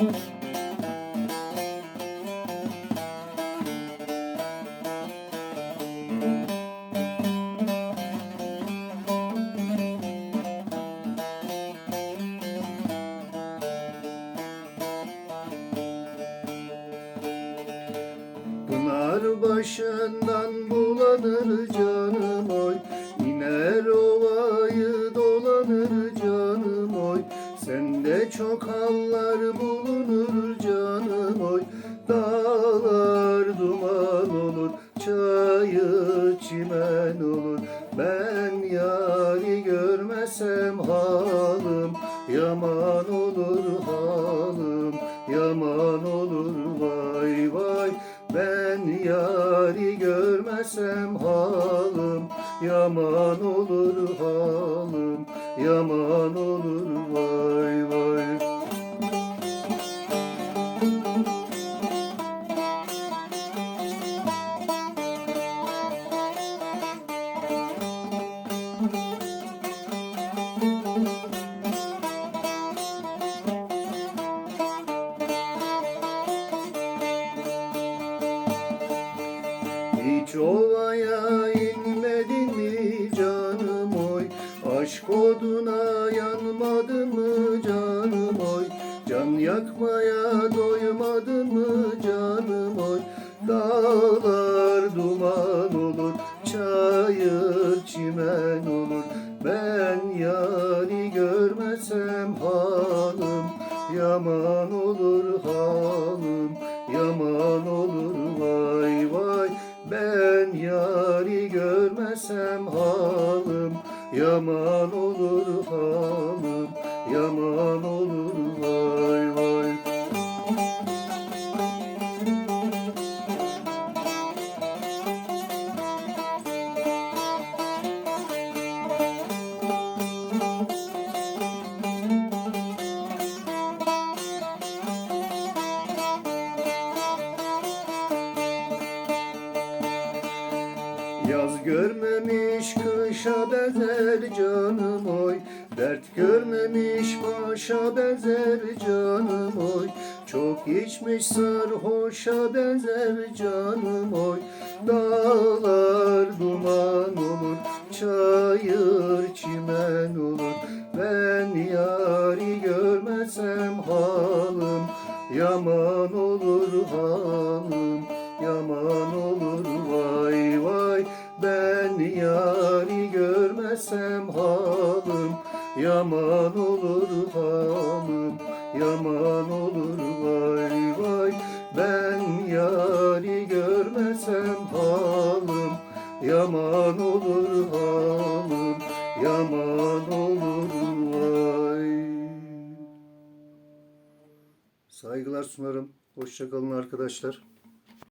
Pınar başından bulanır canım oy. İner canım oy. Sende çok hallar bulunur canım oy. Dağlar duman olur Çayır çimen olur. Ben yari görmesem halim Yaman olur halim Yaman olur. Vay vay. Ben yari görmesem halim Yaman olur halim Yaman olur vay vay. Hiç ovaya inmedin mi canım oy? Aşk oduna olur. Ben yari görmesem halim Yaman olur halim Yaman olur. Vay vay. Ben yari görmesem halim Yaman olur halim Yaman olur Yaz görmemiş kışa benzer canım oy. Dert görmemiş başa benzer canım oy. Çok içmiş sarhoşa benzer canım oy. Dağlar duman olur Çayır çimen olur. Ben yari görmesem halim Yaman olur halim halim Yaman olur halim Yaman olur vay Saygılar sunarım. Hoşçakalın arkadaşlar.